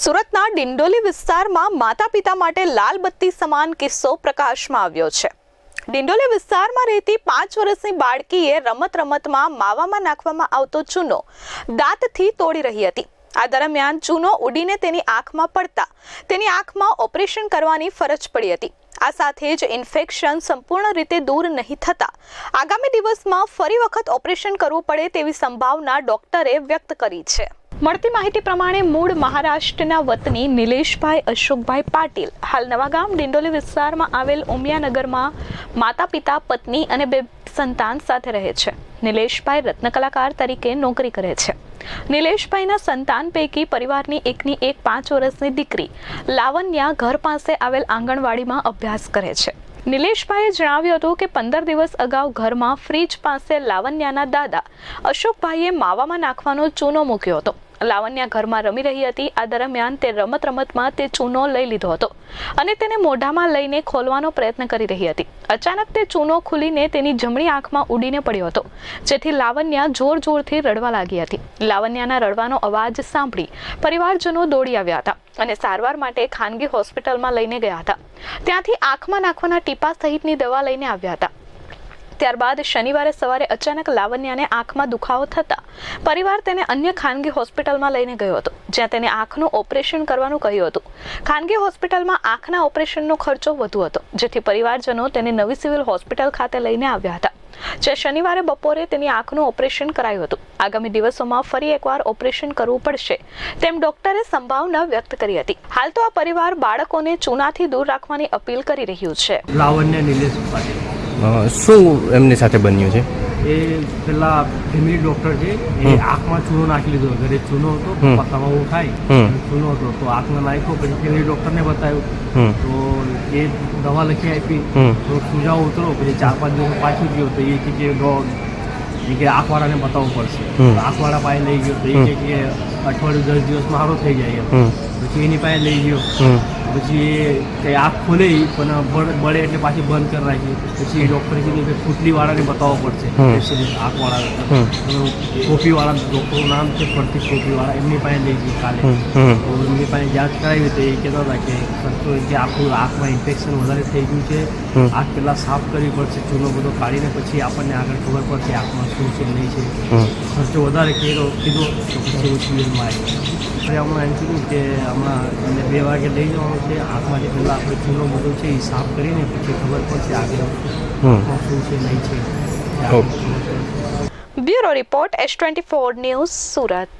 સુરતના ડિંડોલી વિસ્તારમાં માતા પિતા માટે લાલ બત્તી સમાન કિસ્સો પ્રકાશમાં આવ્યો છે. ડિંડોલી વિસ્તારમાં રહેતી પાંચ વર્ષની બાળકીએ રમત રમતમાં માવામાં નાખવામાં આવતો ચૂનો દાંતથી તોડી રહી હતી. આ દરમિયાન ચૂનો ઉડીને તેની આંખમાં પડતા તેની આંખમાં ઓપરેશન કરવાની ફરજ પડી હતી. આ સાથે જ ઇન્ફેક્શન સંપૂર્ણ રીતે દૂર નહીં થતા આગામી દિવસમાં ફરી વખત ઓપરેશન કરવું પડે તેવી સંભાવના ડોક્ટરે વ્યક્ત કરી છે. મળતી માહિતી પ્રમાણે મૂળ મહારાષ્ટ્રના વતની નિલેશભાઈ અશોકભાઈ પાટીલ હાલ નવાગામ ડિંડોલી વિસ્તારમાં આવેલ ઉમિયાનગરમાં માતા પિતા, પત્ની અને બે સંતાન સાથે રહે છે. નિલેશભાઈ રત્નકલાકાર તરીકે નોકરી કરે છે. નિલેશભાઈના સંતાન પૈકી પરિવારની એકની એક પાંચ વર્ષની દીકરી લાવણ્યા ઘર પાસે આવેલ આંગણવાડીમાં અભ્યાસ કરે છે. નિલેશભાઈએ જણાવ્યું હતું કે પંદર દિવસ અગાઉ ઘરમાં ફ્રીજ પાસે લાવણ્યાના દાદા અશોકભાઈએ માવામાં નાખવાનો ચૂનો મૂક્યો હતો. લાવણ્યા ઘરમાં રમી રહી હતી. આ દરમિયાન તે રમત રમતમાં તે ચૂનો લઈ લીધો હતો અને તેને મોઢામાં લઈને ખોલવાનો પ્રયત્ન કરી રહી હતી. અચાનક તે ચૂનો ખુલીને તેની જમણી આંખમાં ઉડીને પડ્યો હતો, જેથી લાવણ્યા જોર જોરથી રડવા લાગી હતી. લાવણ્યાના રડવાનો અવાજ સાંભળી પરિવારજનો દોડી આવ્યા હતા અને સારવાર માટે ખાનગી હોસ્પિટલમાં લઈને ગયા હતા. ત્યાંથી આંખમાં નાખવાના ટીપા સહિતની દવા લઈને આવ્યા હતા. ત્યારબાદ શનિવારે સવારે અચાનક લાવણ્યાને આંખમાં દુખાવો થતા પરિવાર તેને અન્ય ખાનગી હોસ્પિટલમાં લઈને ગયો હતો, જ્યાં તેને આંખનું ઓપરેશન કરવાનું કહ્યું હતું. ખાનગી હોસ્પિટલમાં આંખના ઓપરેશનનો ખર્ચો વધુ હતો, જેથી પરિવારજનો તેને નવી સિવિલ હોસ્પિટલ ખાતે લઈને આવ્યા હતા જે શનિવારે બપોરે તેની આંખનું ઓપરેશન કરાયું હતું. આગામી દિવસોમાં ફરી એકવાર ઓપરેશન કરવું પડશે, તેમ ડોક્ટરે સંભાવના વ્યક્ત કરી હતી. હાલ તો આ પરિવાર બાળકોને ચૂનાથી દૂર રાખવાની અપીલ કરી રહ્યું છે. લાવણ્ય નિલેશ પાટીલ શું એમની સાથે બન્યું છે? એ પેલા ફેમિલી ડોક્ટર છે એ આંખમાં ચૂનો નાખી લીધો. ઘરે ચૂનો હતો. પપ્પામાં હું ખાઈ ચૂનો હતો. તો આંખમાં નાખ્યો પછી ફેમિલી ડોક્ટરને બતાવ્યું. તો એ દવા લખી આપી. તો સુજાવ ઉતરો પછી ચાર પાંચ દિવસ પાછું ગયો. તો એ કે એ કે આંખવાળાને બતાવવું પડશે. આંખવાળા પાસે લઈ ગયો. તો એ કે કે અઠવાડિયું દસ દિવસમાં મારો થઈ જાય પછી એની પાસે લઈ ગયો. પછી એ આંખ ખોલે પણ બળ- એટલે પાછી બંધ કરી રાખી પછી ડૉક્ટરે કીધું કે ફૂટલીવાળાને બતાવવો પડશે. આંખવાળા. ટોપીવાળા ડૉક્ટરનું નામ છે ફરતી ટોપીવાળા એમની પાસે લઈ ગઈ કાલે. તો એમની પાસે જાંચ કરાવી તો એ કહેતા હતા કે ખર્ચો કે આખું આંખમાં ઇન્ફેક્શન વધારે થઈ ગયું છે. આંખ પહેલાં સાફ કરવી પડશે ચૂનો બધો કાઢીને પછી આપણને આગળ ખબર પડશે આંખમાં શું છે નહીં છે. ખર્ચો વધારે કર્યો કીધો તો પછી હું સિવિલમાં આવી હવે હમણાં એમ કીધું કે હમણાં એને બે વાગે લઈ જવાનું છે. આંખમાંથી પહેલાં આપણે ચૂનો બધો છે એ સાફ કરીને પછી ખબર પડશે આગળ શું છે નહીં છે. Bureau report S twenty four news Surat.